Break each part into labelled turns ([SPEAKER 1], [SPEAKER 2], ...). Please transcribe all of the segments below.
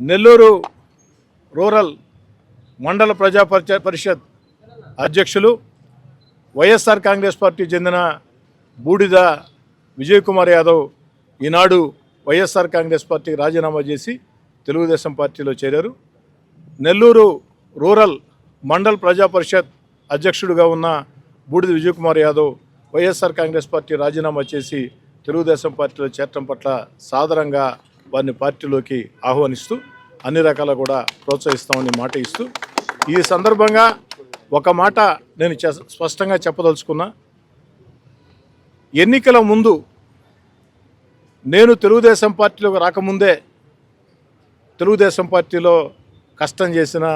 [SPEAKER 1] Nellore rural మండల ప్రజా పరిచ- పరిషత్ అధ్యక్షులు వైఎస్ఆర్ కాంగ్రెస్ పార్టీ చెందిన బూడిద విజయ్ కుమార్ యాదవ్ ఈనాడు వైఎస్ఆర్ కాంగ్రెస్ పార్టీకి రాజీనామా చేసి తెలుగుదేశం పార్టీలో చేరారు. నెల్లూరు రూరల్ మండల్ ప్రజా పరిషత్ అధ్యక్షుడిగా ఉన్న Boodida Vijay Kumar Yadav YSR Congress party రాజీనామా చేసి తెలుగుదేశం పార్టీలో చేరటం పట్ల సాధారణంగా వారిని పార్టీలోకి ఆహ్వానిస్తూ అన్ని రకాల కూడా ప్రోత్సహిస్తామని మాట ఇస్తూ ఈ సందర్భంగా ఒక మాట నేను స్పష్టంగా చెప్పదలుచుకున్నా. ఎన్నికల ముందు నేను తెలుగుదేశం పార్టీలోకి రాకముందే తెలుగుదేశం పార్టీలో కష్టం చేసిన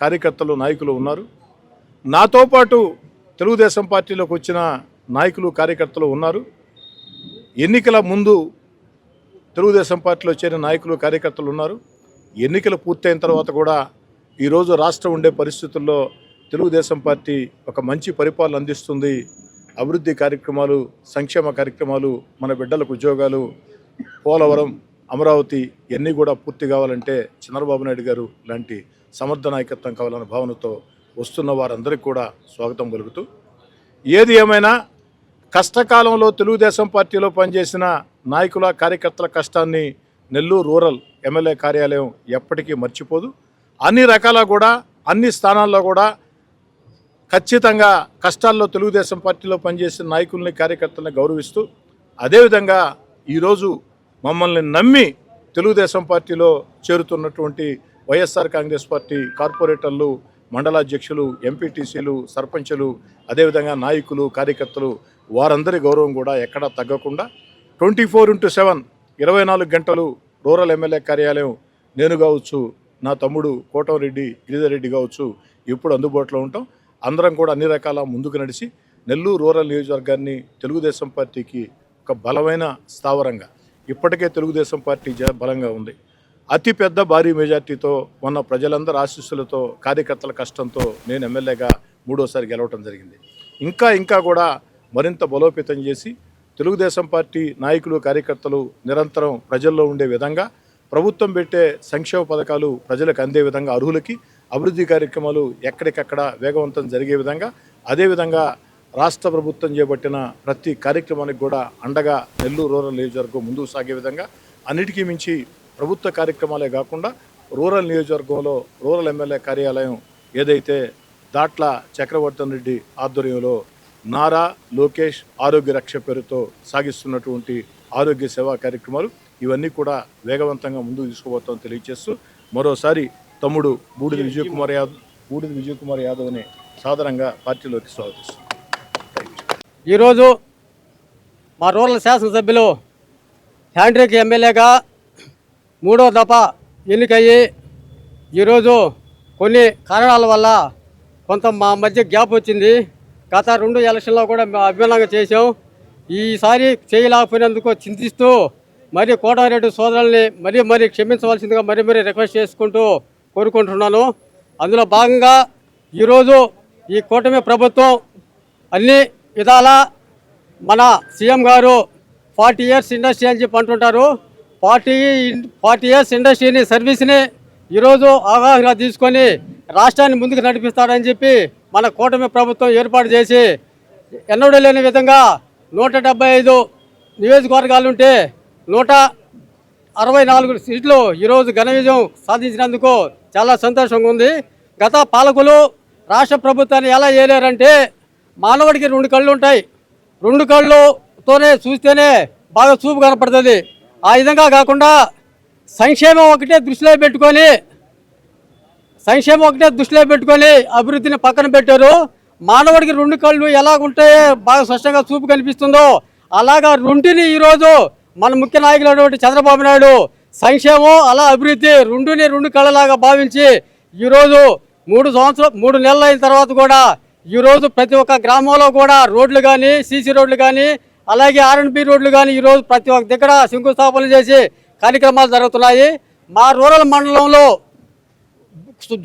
[SPEAKER 1] కార్యకర్తలు నాయకులు ఉన్నారు. నాతో పాటు తెలుగుదేశం పార్టీలోకి వచ్చిన నాయకులు కార్యకర్తలు ఉన్నారు. ఎన్నికల ముందు తెలుగుదేశం పార్టీలో చేరిన నాయకులు కార్యకర్తలు ఉన్నారు. ఎన్నికలు పూర్తయిన తర్వాత కూడా ఈరోజు రాష్ట్రం ఉండే పరిస్థితుల్లో తెలుగుదేశం పార్టీ ఒక మంచి పరిపాలన అందిస్తుంది. అభివృద్ధి కార్యక్రమాలు సంక్షేమ కార్యక్రమాలు మన బిడ్డలకు ఉద్యోగాలు పోలవరం అమరావతి ఇవన్నీ కూడా పూర్తి కావాలంటే చంద్రబాబు నాయుడు గారు లాంటి సమర్థ నాయకత్వం కావాలన్న భావనతో వస్తున్న వారందరికీ కూడా స్వాగతం కలుగుతూ ఏది ఏమైనా కష్టకాలంలో తెలుగుదేశం పార్టీలో పనిచేసిన నాయకుల కార్యకర్తల కష్టాన్ని నెల్లూరు రూరల్ ఎమ్మెల్యే కార్యాలయం ఎప్పటికీ మర్చిపోదు. అన్ని రకాల కూడా అన్ని స్థానాల్లో కూడా ఖచ్చితంగా కష్టాల్లో తెలుగుదేశం పార్టీలో పనిచేసిన నాయకుల్ని కార్యకర్తలను గౌరవిస్తూ అదేవిధంగా ఈరోజు మమ్మల్ని నమ్మి తెలుగుదేశం పార్టీలో చేరుతున్నటువంటి వైఎస్ఆర్ కాంగ్రెస్ పార్టీ కార్పొరేటర్లు మండలాధ్యక్షులు ఎంపీటీసీలు సర్పంచులు అదేవిధంగా నాయకులు కార్యకర్తలు వారందరి గౌరవం కూడా ఎక్కడా తగ్గకుండా ట్వంటీ ఫోర్ ఇంటూ సెవెన్ ఇరవై నాలుగు గంటలు రూరల్ ఎమ్మెల్యే కార్యాలయం. నేను కావచ్చు నా తమ్ముడు కోటంరెడ్డి గిరిజారెడ్డి కావచ్చు ఇప్పుడు అందుబాటులో ఉంటాం. అందరం కూడా అన్ని రకాల ముందుకు నడిచి నెల్లూరు రూరల్ నియోజకవర్గాన్ని తెలుగుదేశం పార్టీకి ఒక బలమైన స్థావరంగా ఇప్పటికే తెలుగుదేశం పార్టీ బలంగా ఉంది. అతిపెద్ద భారీ మెజార్టీతో మొన్న ప్రజలందరి ఆశీస్సులతో కార్యకర్తల కష్టంతో నేను ఎమ్మెల్యేగా మూడోసారి గెలవటం జరిగింది. ఇంకా ఇంకా కూడా మరింత బలోపేతం చేసి తెలుగుదేశం పార్టీ నాయకులు కార్యకర్తలు నిరంతరం ప్రజల్లో ఉండే విధంగా ప్రభుత్వం పెట్టే సంక్షేమ పథకాలు ప్రజలకు అందే విధంగా అర్హులకి అభివృద్ధి కార్యక్రమాలు ఎక్కడికక్కడ వేగవంతం జరిగే విధంగా అదేవిధంగా రాష్ట్ర ప్రభుత్వం చేపట్టిన ప్రతి కార్యక్రమానికి కూడా అండగా నెల్లూరు రూరల్ నియోజకవర్గం ముందుకు సాగే విధంగా అన్నిటికీ మించి ప్రభుత్వ కార్యక్రమాలే కాకుండా రూరల్ నియోజకవర్గంలో రూరల్ ఎమ్మెల్యే కార్యాలయం ఏదైతే దాట్ల చక్రవర్తన్ రెడ్డి ఆధ్వర్యంలో నారా లోకేష్ ఆరోగ్య రక్ష పేరుతో సాగిస్తున్నటువంటి ఆరోగ్య సేవా కార్యక్రమాలు ఇవన్నీ కూడా వేగవంతంగా ముందుకు తీసుకుపోతామని తెలియజేస్తూ మరోసారి తమ్ముడు బూడిద విజయ్ కుమార్ యాదవ్ బూడిద విజయ్ కుమార్ యాదవ్ని సాధారణంగా పార్టీలోకి స్వాగతిస్తున్నాను
[SPEAKER 2] ఈరోజు మా రూరల్ శాసనసభ్యులు హ్యాండ్రిక్ ఎమ్మెల్యేగా మూడో దఫా ఎన్నికయ్యి ఈరోజు కొన్ని కారణాల వల్ల కొంత మా మధ్య గ్యాప్ వచ్చింది. గత రెండు ఎలక్షన్లో కూడా మేము అభిమానంగా చేసాం ఈసారి చేయలేకపోయినందుకు చింతిస్తూ మరి కోటారెడ్డి సోదరుల్ని మరీ మరీ క్షమించవలసిందిగా మరీ మరీ రిక్వెస్ట్ చేసుకుంటూ కోరుకుంటున్నాను. అందులో భాగంగా ఈరోజు ఈ కూటమి ప్రభుత్వం అన్ని విధాల మన సీఎం గారు ఫార్టీ ఇయర్స్ ఇండస్ట్రీ అని చెప్పి అంటుంటారు. ఫార్టీ ఫార్టీ ఇయర్స్ ఇండస్ట్రీని సర్వీస్ని ఈరోజు అవగాహన తీసుకొని రాష్ట్రాన్ని ముందుకు నడిపిస్తాడని చెప్పి మన కూటమి ప్రభుత్వం ఏర్పాటు చేసి ఎన్నడూ లేని విధంగా నూట డెబ్బై ఐదు నియోజకవర్గాలు ఉంటే నూట అరవై నాలుగు సీట్లు ఈరోజు ఘన విజయం సాధించినందుకు చాలా సంతోషంగా ఉంది. గత పాలకులు రాష్ట్ర ప్రభుత్వాన్ని ఎలా చేయలేరంటే మానవుడికి రెండు కళ్ళు ఉంటాయి. రెండు కళ్ళుతోనే చూస్తేనే బాగా చూపు కనపడుతుంది. ఆ విధంగా కాకుండా సంక్షేమం ఒకటే దృష్టిలో పెట్టుకొని సంక్షేమం ఒకటే దృష్టిలో పెట్టుకొని అభివృద్ధిని పక్కన పెట్టారు. మానవుడికి రెండు కళ్ళు ఎలా ఉంటాయో బాగా స్పష్టంగా చూపు కనిపిస్తుందో అలాగా రెండుని ఈరోజు మన ముఖ్య నాయకులైనటువంటి చంద్రబాబు నాయుడు సంక్షేమం అలా అభివృద్ధి రెండుని రెండు కళ్ళలాగా భావించి ఈరోజు మూడు సంవత్సరం మూడు నెలలు అయిన తర్వాత కూడా ఈరోజు ప్రతి ఒక్క గ్రామంలో కూడా రోడ్లు కానీ సీసీ రోడ్లు కానీ అలాగే ఆర్ఎన్బి రోడ్లు కానీ ఈరోజు ప్రతి ఒక్క దగ్గర శంకుస్థాపనలు చేసి కార్యక్రమాలు జరుగుతున్నాయి. మా రూరల్ మండలంలో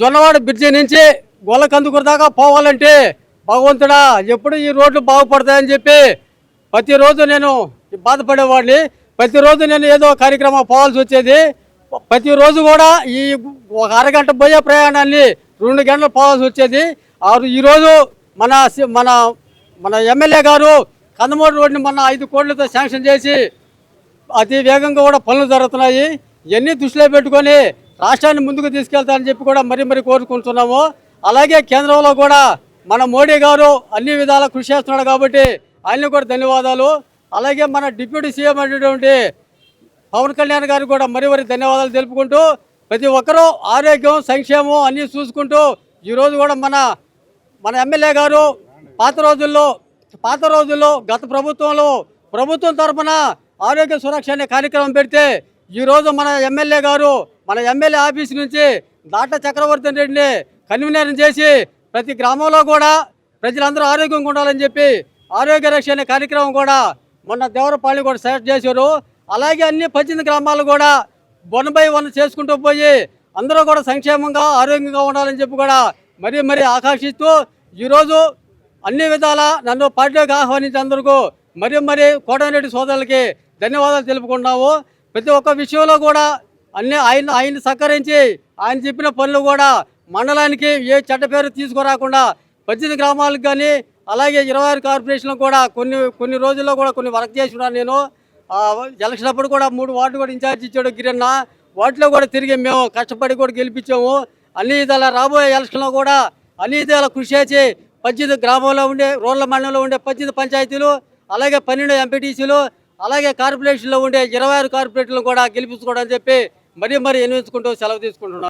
[SPEAKER 2] జొన్నవాడ బ్రిడ్జి నుంచి గొల్లకందుకూరు దాకా పోవాలంటే భగవంతుడా ఎప్పుడు ఈ రోడ్లు బాగుపడతాయని చెప్పి ప్రతిరోజు నేను బాధపడేవాడిని. ప్రతిరోజు నేను ఏదో కార్యక్రమం పోవాల్సి వచ్చేది. ప్రతిరోజు కూడా ఈ ఒక అరగంట పోయే ప్రయాణాన్ని రెండు గంటలు పోవాల్సి వచ్చేది. ఆ ఈరోజు మన మన మన ఎమ్మెల్యే గారు కందమూరు రోడ్ని మన ఐదు కోట్లతో శాంక్షన్ చేసి అతి వేగంగా కూడా పనులు జరుగుతున్నాయి. ఇవన్నీ దృష్టిలో పెట్టుకొని రాష్ట్రాన్ని ముందుకు తీసుకెళ్తారని చెప్పి కూడా మరీ మరీ కోరుకుంటున్నాము. అలాగే కేంద్రంలో కూడా మన మోడీ గారు అన్ని విధాలా కృషి చేస్తున్నాడు కాబట్టి ఆయనకు కూడా ధన్యవాదాలు. అలాగే మన డిప్యూటీ సీఎం అనేటువంటి పవన్ కళ్యాణ్ గారికి కూడా మరీ మరీ ధన్యవాదాలు తెలుపుకుంటూ ప్రతి ఒక్కరూ ఆరోగ్యం సంక్షేమం అన్నీ చూసుకుంటూ ఈరోజు కూడా మన మన ఎమ్మెల్యే గారు పాత రోజుల్లో పాత రోజుల్లో గత ప్రభుత్వంలో ప్రభుత్వం తరఫున ఆరోగ్య సురక్ష అనే కార్యక్రమం పెడితే ఈరోజు మన ఎమ్మెల్యే గారు మన ఎమ్మెల్యే ఆఫీస్ నుంచి దాట చక్రవర్తి రెడ్డిని కన్వీనర్ చేసి ప్రతి గ్రామంలో కూడా ప్రజలందరూ ఆరోగ్యంగా ఉండాలని చెప్పి ఆరోగ్య రక్ష అనే కార్యక్రమం కూడా మొన్న దేవరపాళి కూడా సెలెక్ట్ చేశారు. అలాగే అన్ని పద్దెనిమిది గ్రామాలు కూడా వన్ బై వన్ చేసుకుంటూ పోయి అందరూ కూడా సంక్షేమంగా ఆరోగ్యంగా ఉండాలని చెప్పి కూడా మరీ మరీ ఆకాంక్షిస్తూ ఈరోజు అన్ని విధాల నన్ను పార్టీలోకి ఆహ్వానించేందుకు మరీ మరి కోటమిరెడ్డి సోదరులకి ధన్యవాదాలు తెలుపుకుంటున్నాము. ప్రతి ఒక్క విషయంలో కూడా అన్ని ఆయన ఆయన సహకరించి ఆయన చెప్పిన పనులు కూడా మండలానికి ఏ చెడ్డ పేరు తీసుకురాకుండా పద్దెనిమిది గ్రామాలకు కానీ అలాగే ఇరవై ఆరు కార్పొరేషన్లకు కూడా కొన్ని కొన్ని రోజుల్లో కూడా కొన్ని వర్క్ చేసి నేను. ఎలక్షన్ అప్పుడు కూడా మూడు వార్డు కూడా ఇన్ఛార్జ్ ఇచ్చాడు గిరన్న. వాటిలో కూడా తిరిగి మేము కష్టపడి కూడా గెలిపించాము. అన్ని విధాల రాబోయే ఎలక్షన్లో కూడా అన్ని విధాల కృషి చేసి పద్దెనిమిది గ్రామంలో ఉండే రూరల్ మండలంలో ఉండే పద్దెనిమిది పంచాయతీలు అలాగే పన్నెండు ఎంపీటీసీలు అలాగే కార్పొరేషన్లో ఉండే ఇరవై ఆరు కార్పొరేటర్లు కూడా గెలిపించుకోవడం చెప్పి మరీ మరీ ఎన్నించుకుంటూ సెలవు తీసుకుంటున్నాను